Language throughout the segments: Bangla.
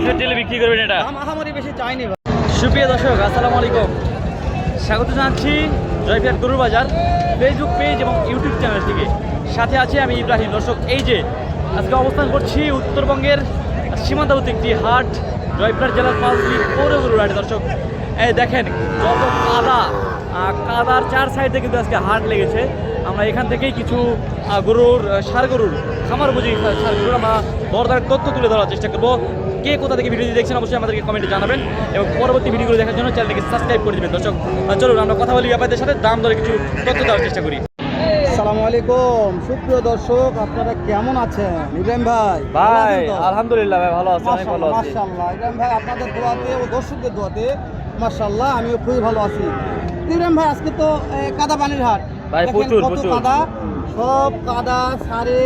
পঁয়ষট্টি হলে বিক্রি করবেন এটা? দাম আহামরি বেশি চাইনি সুপ্রিয় দর্শক আসসালামু আলাইকুম। স্বাগত জানাচ্ছি জয়পিয়াট গরুর বাজার ফেসবুক পেজ এবং ইউটিউব চ্যানেল থেকে। সাথে আছে আমি ইব্রাহিম। দর্শক এই যে আজকে অবস্থান করছি উত্তরবঙ্গের সীমান্তবর্তী একটি হাট জয়পুরহাট জেলার পাঁচলি পৌর গরুর হাটে। দর্শক এই দেখেন যত কাদা কাদার চার সাইডে কিন্তু আজকে হাট লেগেছে। আমরা এখান থেকেই কিছু গরুর সার গরুর খামার বুঝি সার গরুর আমরা দরদার তথ্য তুলে ধরার চেষ্টা করব। কে কোথা থেকে ভিডিওটি দেখছেন অবশ্যই আমাদেরকে কমেন্টে জানাবেন এবং পরবর্তী ভিডিওগুলো দেখার জন্য চ্যানেলটিকে সাবস্ক্রাইব করে দেবেন। দর্শক চলুন আমরা কথা বলি ব্যাপারদের সাথে। দাম দরে কিছু তথ্য দেওয়ার চেষ্টা করি। আসসালামু আলাইকুম। সুপ্রিয় দর্শক আপনারা কেমন আছেন? ইব্রাহিম ভাই ভালো তো? আলহামদুলিল্লাহ ভাই ভালো মাশাআল্লাহ, মাশাআল্লাহ। ইব্রাহিম ভাই আপনাদের দোয়াতে ও দর্শকদের দোয়াতে মাশাআল্লাহ আমিও খুবই ভালো আছি। ইব্রাহিম ভাই আজকে তো কাদা পানির হাট। ভাই, প্রচুর, প্রচুর। কাদা। সব কাদা সারে।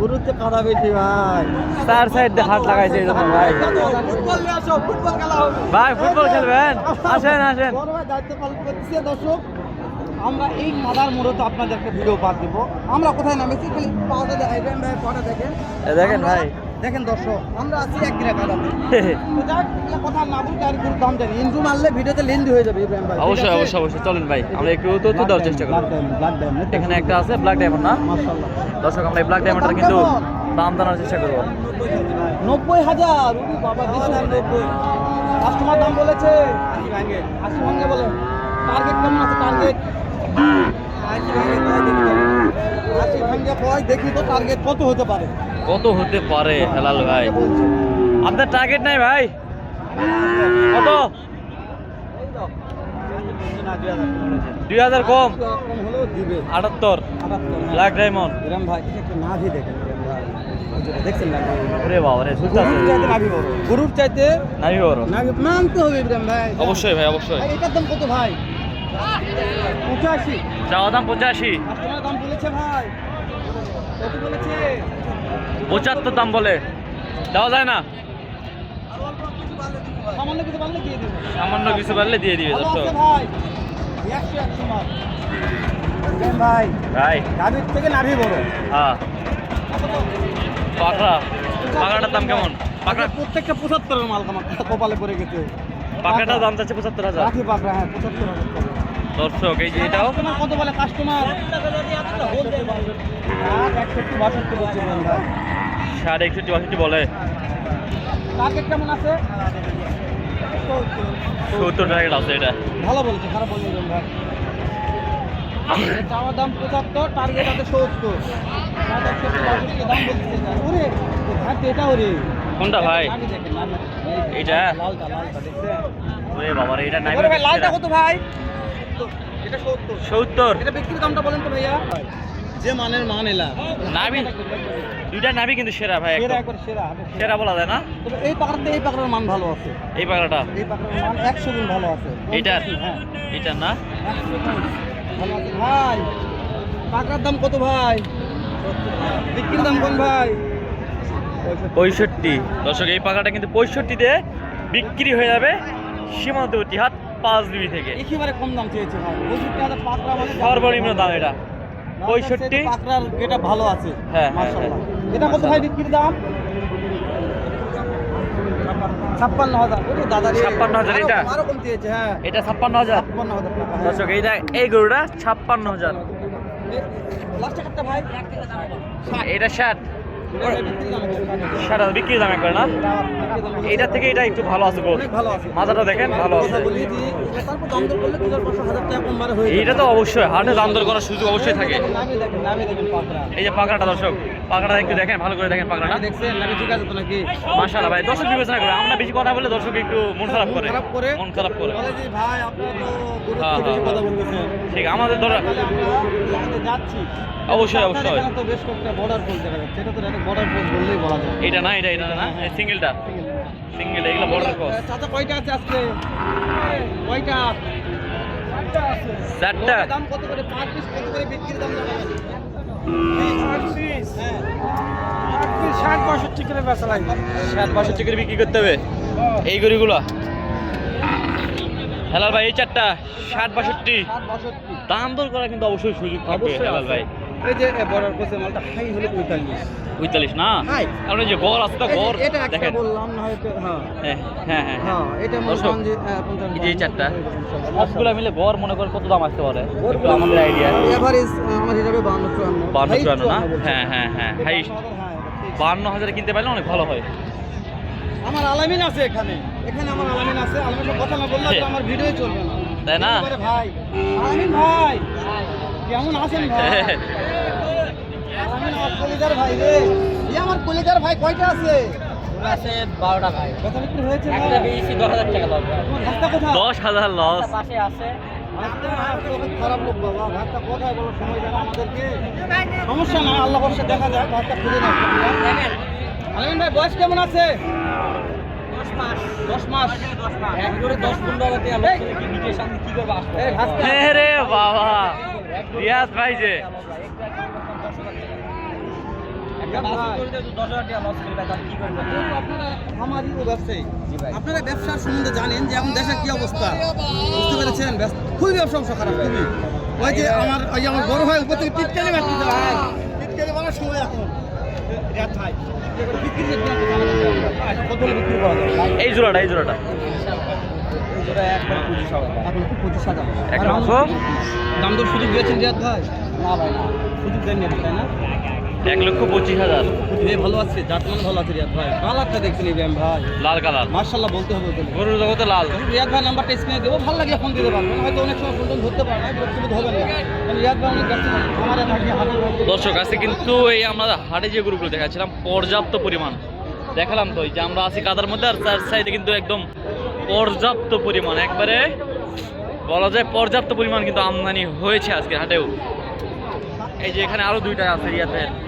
গুরুত্বে কাদা বেশি ভাই? চার সাইড হাত লাগাইছে এরকম ভাই। ফুটবল নিয়ে আসো ফুটবল খেলা হবে। ভাই ফুটবল খেলবেন? আসেন আসেন। বড় ভাই দায়িত্ব পালন করছে দর্শক। আমরা এই মাদার মূলত আপনাদেরকে ভিডিও পাঠ দিব। আমরা কোথায় নামেছি? খালি পাওয়াটা দেখেন ভাই পাওয়াটা দেখেন। দেখেন ভাই। দেখেন দর্শক আমরা আছি এক গিরা তো এগুলা কথা না বলতে আর দাম জানি। মারলে ভিডিওতে লেন্দি হয়ে যাবে ইব্রাহিম ভাই। অবশ্যই অবশ্যই অবশ্যই। চলেন ভাই আমরা একটু তথ্য দেওয়ার চেষ্টা করব এখানে একটা আছে ব্ল্যাক ডায়মন্ড না? মাশাআল্লাহ। দর্শক আমরা এই ব্ল্যাক ডায়মন্ডটা কিন্তু দাম জানার চেষ্টা করব। নব্বই হাজার। বাবা নব্বই। কাস্টমার দাম বলেছে। আশি ভাঙে আশি ভাঙে বলে। টার্গেট কেমন আছে টার্গেট আশি ভাঙে তো। আশি ভাঙে কয় দেখি তো টার্গেট কত হতে পারে। কত হতে পারে হেলাল ভাই? আপনার টার্গেট নাই ভাই? কত? দুই হাজার কম। আটাত্তর। Black diamond. এরম ভাই এটা একটু নাভি দেখেন দেখছেন নাভি ওরে বাবা রে সুতা গরুর চাইতে নাভি বড়। নাভি মানতে হবে ইব্রাহিম ভাই। অবশ্যই ভাই অবশ্যই। এটার দাম কত ভাই? পঁচাশি। চাওয়া দাম পঁচাশি। দাম বলেছে ভাই। কত বলেছে? পঁচাত্তর দাম বলে। দেওয়া যায় না। সামান্য কিছু পারলে দিয়ে দেবো। দর্শক। ভাই। ভাই। নাভির থেকে নাভি বড়। হ্যাঁ। পাকড়া। পাকড়াটার দাম কেমন? পাকড়া আচ্ছা, প্রত্যেকটা পঁচাত্তরের মাল কপালে পড়ে গেছে। পাকড়াটার দাম চাচ্ছে পঁচাত্তর হাজার। পাকড়া হ্যাঁ পঁচাত্তর হাজার। দর্শক এই যে এটাও। কত বলে কাস্টমার সাড়ে একষট্টি বাষট্টি বলে। কেমন আছে? সত্তর টাকা আছে এটা। ভালো বলেছে খারাপ বলেছে ইব্রাহিম ভাই চাওয়ার দাম পঁচাত্তর টার্গেট আছে সত্তর। দাম এটা। ওরে কোনটা ভাই? নাভি দেখেন, নাভি। এইটা? লালটা লালটা দেখছেন? ওরে বাবা এটা নাই লালটা কত ভাই? এটা সত্তর। সত্তর। এটা বিক্রির দামটা বলেন তো ভাইয়া। যে মানের মান এলা। নাবি দুইটা নাবি কিন্তু সেরা ভাই সেরা একবার সেরা সেরা। বলা যায় না? এই পাকড়াতে এই পাকড়ার মান ভালো আছে। এই পাকড়াটা এই পাকড়ার মান একশো গুণ ভালো আছে। এইটার? হ্যাঁ। এটা না? গুণ। ভালো আছে। ভাই পাকড়ার দাম কত ভাই? বিক্রির দাম কোন ভাই? পঁয়ষট্টি। দর্শক এই পাকাটা কিন্তু পঁয়ষট্টিতে বিক্রি হয়ে যাবে সীমান্তবর্তী হাট পাঁচ বিবি থেকে। একেবারে কম দাম চেয়েছে ভাই। পঁয়ষট্টি হাজার মানে সর্বনিম্ন দাম এটা। পঁয়ষট্টি? এটা ভালো আছে। হ্যাঁ, হ্যাঁ, মাশাআল্লাহ। এটা কত ভাই বিক্রির দাম? ছাপ্পান্ন হাজার। দাদা রে। 56,000 এটা? আরও কম চেয়েছে হ্যাঁ। এটা ছাপ্পান্ন হাজার? ছাপ্পান্ন হাজার হ্যাঁ। দর্শক এইটা এই গরুটা ছাপ্পান্ন হাজার। লাস্টে ভাই। এটা ষাট। এটা হাজার বিক্রি দাম একবার না? এইটা থেকে এটা একটু ভালো আছে মাজাটা দেখেন ভালো আছে। হয়ে এইটা তো অবশ্যই হাটে দাম দর করার সুযোগ অবশ্যই থাকে। এই যে পাকড়াটা দর্শক পাকড়াটা একটু দেখেন ভালো করে দেখেন পাকড়াটা। ভাই দর্শক বিবেচনা করে আমরা বেশি কথা বলে দর্শক একটু মন খারাপ করে। মন খারাপ করে। হ্যাঁ, হ্যাঁ। বলতেছেন। ঠিক আমাদের ধর অবশ্যই, অবশ্যই। বর্ডার এটা বললেই বলা যায়। না এটা এটা না? এই সিঙ্গেলটা সিঙ্গেল এগুলো বর্ডার ক্রস চাচা কয়টা আছে আজকে? কয়টা? চারটা দাম কত করে? পার পিস কত করে বিক্রির দাম জানা আছে? হ্যাঁ। ষাট পঁয়ষট্টি করে বেচা লাগবে। সাত বাষট্টি করে বিক্রি করতে হবে? এই গড়িগুলো হেলাল ভাই এই চারটা ষাট বাষট্টি দাম দর করা কিন্তু অবশ্যই সুযোগ থাকবে হেলাল ভাই। এই যে বর্ডার মালটা হাই হলে পঁয়তাল্লিশ পঁয়তাল্লিশ না। কারণ যে গড় আছে তো গড় এটা একটা দেখেন। বললাম না হয়তো হ্যাঁ। হ্যাঁ হ্যাঁ হ্যাঁ হ্যাঁ। এটা মনে যে হ্যাঁ, এই চারটা। সবগুলো মিলে গড় মনে করেন কত দাম আসতে পারে? একটু আমাদের আইডিয়া এভারেজ আমার হিসাবে বান্ন চুয়ান্ন। বান্ন হাই চুয়ান্ন না? হ্যাঁ হ্যাঁ হ্যাঁ হাই হ্যাঁ, এটা ঠিক। বান্ন হাজারে কিনতে পারলে অনেক ভালো হয়। আমার আলামিন আছে এখানে। এখানে আমার আলামিন আছে। আলামিনের কথা না বললে তো আমার ভিডিও চলবে না। তাই না? ভাই আলামিন ভাই। কেমন আছেন ভাই? কলিজার ভাই রে। এই আমার কলিজার ভাই কয়টা আছে? আছে বারোটা ভাই। বিক্রি হয়েছে? একটা দশ হাজার টাকা কোথায়? দশ হাজার লস পাশে আছে। খারাপ লোক বাবা। ভাতটা কোথায় বলো সময় দেন আমাদেরকে? সমস্যা না আল্লাহ বর্ষে দেখা যায় ভাতটা খুঁজে না দেখেন। ভাই বয়স কেমন আছে? দশ মাস। দশ মাস। দশ এক করে দশ পনেরো হ্যাঁ বাবা। রিয়াজ ভাই যে। আপনারা ব্যবসার সম্বন্ধে জানেন যে এখন দেশের কি অবস্থা। বুঝতে পেরেছেন? খুবই ব্যবসা অবস্থা খারাপ খুবই। ওই যে আমার ওই আমার বড় ভাই উপর থেকে টিটকারি টিটকারি বলার সময় এখন। আচ্ছা? এই জোড়াটা এই জোড়াটা। দাম দর সুযোগ দিয়েছেন রিয়াদ ভাই? না ভাই সুযোগ দেননি তাই না? এক লক্ষ পঁচিশ হাজার। ভালো আছে জাতমান ভালো আছে রিয়াদ ভাই। কালারটা দেখছেন ইব্রাহিম ভাই। লাল কালার। মার্শাল্লাহ বলতে হবে গরুর জগতে লাল। রিয়াদ ভাই নাম্বারটা স্ক্রিনে দেবো ভালো লাগলে ফোন দিতে পারবেন। হয়তো অনেক সময় ফোন ধরতে পারে না বিরক্ত হবে না। কারণ রিয়াদ ভাই অনেক ব্যস্ত আমার দর্শক আজকে কিন্তু এই আমরা হাটে যে গরুগুলো দেখাচ্ছিলাম পর্যাপ্ত পরিমাণ। দেখালাম তো যে আমরা আছি কাদার মধ্যে আর চার সাইডে কিন্তু একদম পর্যাপ্ত পরিমাণ। একবারে বলা যায় পর্যাপ্ত পরিমাণ কিন্তু আমদানি হয়েছে আজকে হাটেও। এই যে এখানে আরও দুইটা আছে রিয়াদের আরও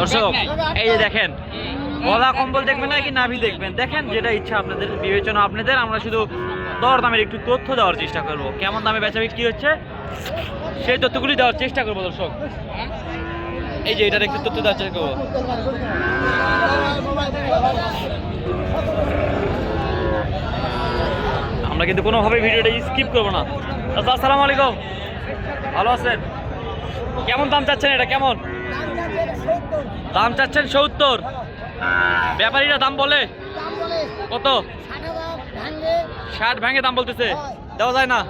দর্শক, এই যে দেখেন, গলা কম্বল দেখবেন নাকি নাভি দেখবেন? দেখেন যেটা ইচ্ছা আপনাদের, বিবেচনা আপনাদের, আমরা শুধু দর দামের একটু তথ্য দেওয়ার চেষ্টা করব। কেমন দামে বেচা বিক্রি হচ্ছে? সেই তথ্যগুলি দেওয়ার চেষ্টা করব দর্শক। এই যে এটার একটু তথ্য দেওয়ার চেষ্টা করব। আমরা কিন্তু কোনোভাবে ভিডিওটা স্কিপ করব না। দাদা আসসালামু আলাইকুম। ভালো আছেন? কেমন দাম চাচ্ছেন এটা? কেমন? দাম চাচ্ছেন সত্তর। ব্যাপারীরা দাম বলে। কত? ষাট ভেঙে দাম বলতেছে। দেওয়া যায় না?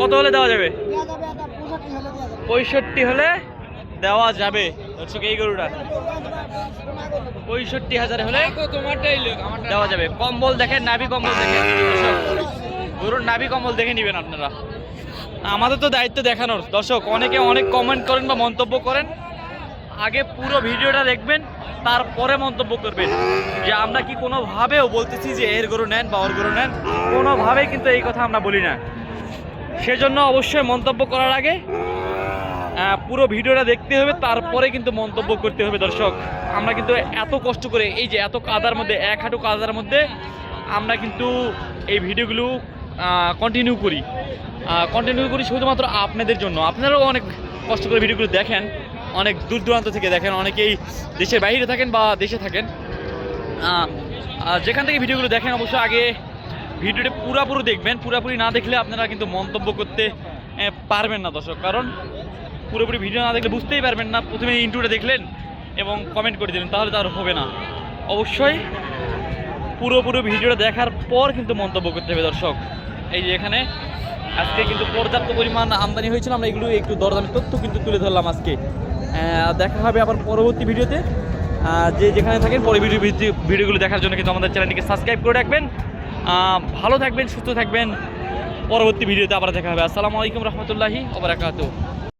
কত হলে দেওয়া যাবে? পঁয়ষট্টি হলে দেওয়া যাবে। এই গরুটা? পঁয়ষট্টি হাজার হলে দেওয়া যাবে। কম্বল দেখেন নাভি কম্বল দেখেন। গরুর নাভি কম্বল দেখে নেবেন আপনারা। আমাদের তো দায়িত্ব দেখানোর। দর্শক অনেকে অনেক কমেন্ট করেন বা মন্তব্য করেন। আগে পুরো ভিডিওটা দেখবেন, তারপরে মন্তব্য করবেন। যে আমরা কি কোনোভাবেও বলতেছি যে এর গরু নেন বা ওর গরু নেন, কোনোভাবেই কিন্তু এই কথা আমরা বলি না। সেজন্য অবশ্যই মন্তব্য করার আগে পুরো ভিডিওটা দেখতে হবে, তারপরে কিন্তু মন্তব্য করতে হবে দর্শক। আমরা কিন্তু এত কষ্ট করে, এই যে এত কাদার মধ্যে, এক হাঁটু কাদার মধ্যে আমরা কিন্তু এই ভিডিওগুলো কন্টিনিউ করি। কন্টিনিউ করি শুধুমাত্র আপনাদের জন্য। আপনারাও অনেক কষ্ট করে ভিডিওগুলো দেখেন। অনেক দূর দূরান্ত থেকে দেখেন, অনেকেই দেশের বাইরে থাকেন বা দেশে থাকেন। যেখান থেকে ভিডিওগুলো দেখেন অবশ্যই আগে ভিডিওটা পুরাপুরি দেখবেন, পুরাপুরি না দেখলে আপনারা কিন্তু মন্তব্য করতে পারবেন না দর্শক। কারণ পুরোপুরি ভিডিও না দেখলে বুঝতেই পারবেন না, প্রথমে ইন্টুটা দেখলেন এবং কমেন্ট করে দিলেন, তাহলে তো আর হবে না। অবশ্যই পুরোপুরি ভিডিওটা দেখার পর কিন্তু মন্তব্য করতে হবে দর্শক। এই যে এখানে, আজকে কিন্তু পর্যাপ্ত পরিমাণ আমদানি হয়েছিল, আমরা এগুলো একটু দরদামের তথ্য কিন্তু তুলে ধরলাম আজকে। দেখা হবে আবার পরবর্তী ভিডিওতে। যে যেখানে থাকেন পরে ভিডিও ভিডিওগুলো দেখার জন্য কিন্তু আমাদের চ্যানেলটিকে সাবস্ক্রাইব করে রাখবেন। ভালো থাকবেন, সুস্থ থাকবেন। পরবর্তী ভিডিওতে আবার দেখা হবে। আসসালামু আলাইকুম রহমতুল্লাহি ওবরাকাতু